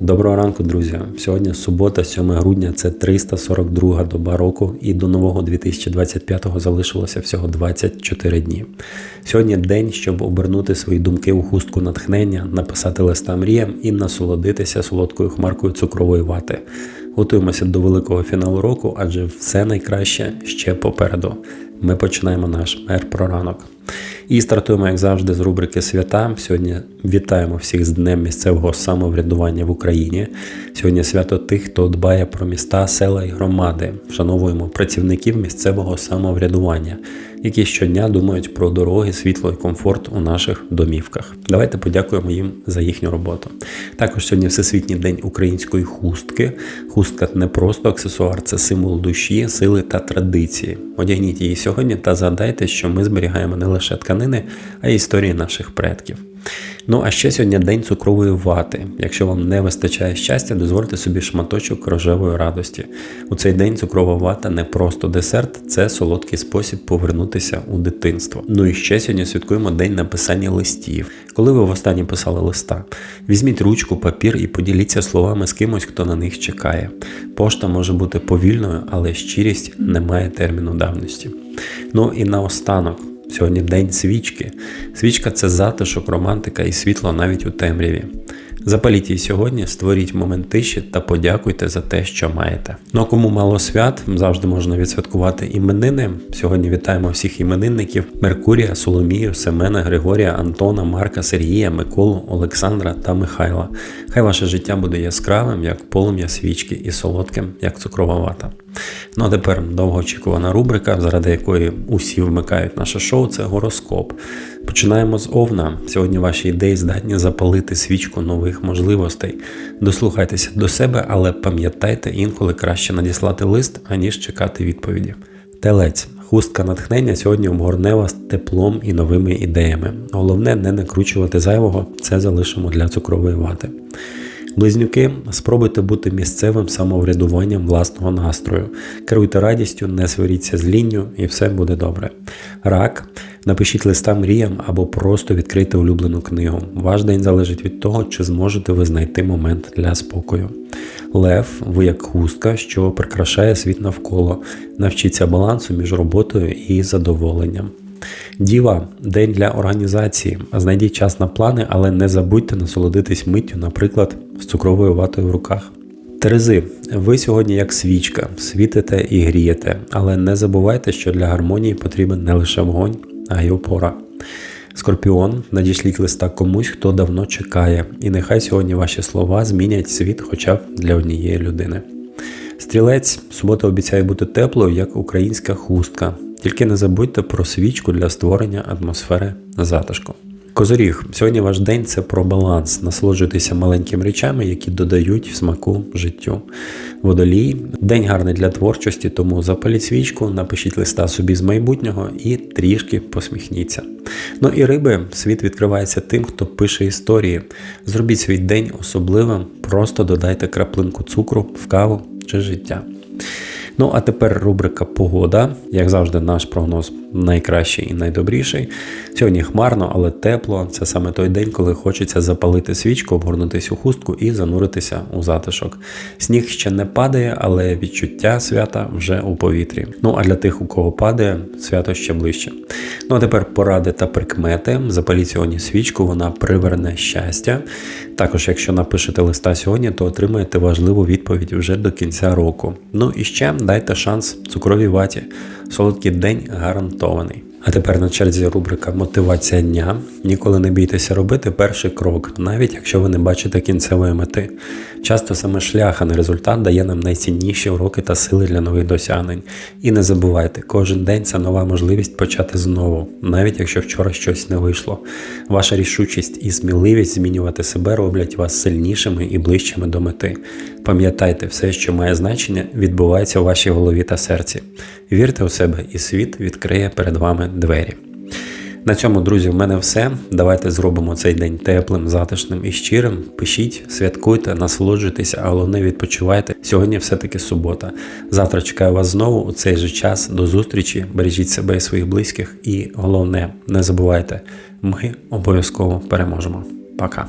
Доброго ранку, друзі. Сьогодні субота, 7 грудня, це 342 доба року, і до нового 2025-го залишилося всього 24 дні. Сьогодні день, щоб обернути свої думки у хустку натхнення, написати листа мріям і насолодитися солодкою хмаркою цукрової вати. Готуємося до великого фіналу року, адже все найкраще ще попереду. Ми починаємо наш ер про ранок. І стартуємо, як завжди, з рубрики Свята. Сьогодні вітаємо всіх з Днем місцевого самоврядування в Україні. Сьогодні свято тих, хто дбає про міста, села і громади. Вшановуємо працівників місцевого самоврядування, які щодня думають про дороги, світло і комфорт у наших домівках. Давайте подякуємо їм за їхню роботу. Також сьогодні Всесвітній день української хустки. Хустка не просто аксесуар, це символ душі, сили та традиції. Одягніть її сьогодні та згадайте, що ми зберігаємо не лише тканини, а й історії наших предків. Ну а ще сьогодні день цукрової вати. Якщо вам не вистачає щастя, дозвольте собі шматочок рожевої радості. У цей день цукрова вата не просто десерт, це солодкий спосіб повернутися у дитинство. Ну і ще сьогодні святкуємо день написання листів. Коли ви востаннє писали листа, візьміть ручку, папір і поділіться словами з кимось, хто на них чекає. Пошта може бути повільною, але щирість не має терміну давності. Ну і наостанок. Сьогодні день свічки. Свічка це затишок, романтика і світло навіть у темряві. Запаліть її сьогодні, створіть момент тиші та подякуйте за те, що маєте. Ну а кому мало свят, завжди можна відсвяткувати іменини. Сьогодні вітаємо всіх іменинників: Меркурія, Соломію, Семена, Григорія, Антона, Марка, Сергія, Миколу, Олександра та Михайла. Хай ваше життя буде яскравим, як полум'я свічки, і солодким, як цукрова вата. Ну а тепер довгоочікувана рубрика, заради якої усі вмикають наше шоу, це гороскоп. Починаємо з Овна. Сьогодні ваші ідеї здатні запалити свічку нових можливостей. Дослухайтеся до себе, але пам'ятайте, інколи краще надіслати лист, аніж чекати відповіді. Телець. Хустка натхнення сьогодні обгорне вас теплом і новими ідеями. Головне не накручувати зайвого, це залишимо для цукрової вати. Близнюки, спробуйте бути місцевим самоврядуванням власного настрою. Керуйте радістю, не сваріться з лінню і все буде добре. Рак. Напишіть листа мріям або просто відкрийте улюблену книгу. Ваш день залежить від того, чи зможете ви знайти момент для спокою. Лев, ви як хустка, що прикрашає світ навколо. Навчіться балансу між роботою і задоволенням. Діва день для організації. Знайдіть час на плани, але не забудьте насолодитись миттю, наприклад, з цукровою ватою в руках. Терези, ви сьогодні як свічка, світите і грієте, але не забувайте, що для гармонії потрібен не лише вогонь, а й опора. Скорпіон, надішліть листа комусь, хто давно чекає, і нехай сьогодні ваші слова змінять світ хоча б для однієї людини. Стрілець, субота обіцяє бути теплою, як українська хустка. Тільки не забудьте про свічку для створення атмосфери затишку. Козоріг, сьогодні ваш день це про баланс. Насолоджуйтеся маленькими речами, які додають смаку життю. Водолій, день гарний для творчості, тому запаліть свічку, напишіть листа собі з майбутнього і трішки посміхніться. Ну і риби, світ відкривається тим, хто пише історії. Зробіть свій день особливим, просто додайте краплинку цукру в каву чи життя. Ну, а тепер рубрика Погода. Як завжди, наш прогноз найкращий і найдобріший. Сьогодні хмарно, але тепло. Це саме той день, коли хочеться запалити свічку, обгорнутися у хустку і зануритися у затишок. Сніг ще не падає, але відчуття свята вже у повітрі. Ну а для тих, у кого падає, свято ще ближче. Ну а тепер поради та прикмети. Запаліть сьогодні свічку, вона приверне щастя. Також, якщо напишете листа сьогодні, то отримаєте важливу відповідь вже до кінця року. Ну і ще дайте шанс цукровій ваті. Солодкий день гарантований. А тепер на черзі рубрика Мотивація дня. Ніколи не бійтеся робити перший крок, навіть якщо ви не бачите кінцевої мети. Часто саме шлях, а не результат дає нам найцінніші уроки та сили для нових досягнень. І не забувайте, кожен день це нова можливість почати знову, навіть якщо вчора щось не вийшло. Ваша рішучість і сміливість змінювати себе роблять вас сильнішими і ближчими до мети. Пам'ятайте, все, що має значення, відбувається у вашій голові та серці. Вірте у себе, і світ відкриє перед вами двері. На цьому, друзі, в мене все. Давайте зробимо цей день теплим, затишним і щирим. Пишіть, святкуйте, насолоджуйтеся, а головне відпочивайте. Сьогодні все-таки субота. Завтра чекаю вас знову у цей же час. До зустрічі. Бережіть себе і своїх близьких. І головне, не забувайте, ми обов'язково переможемо. Пока.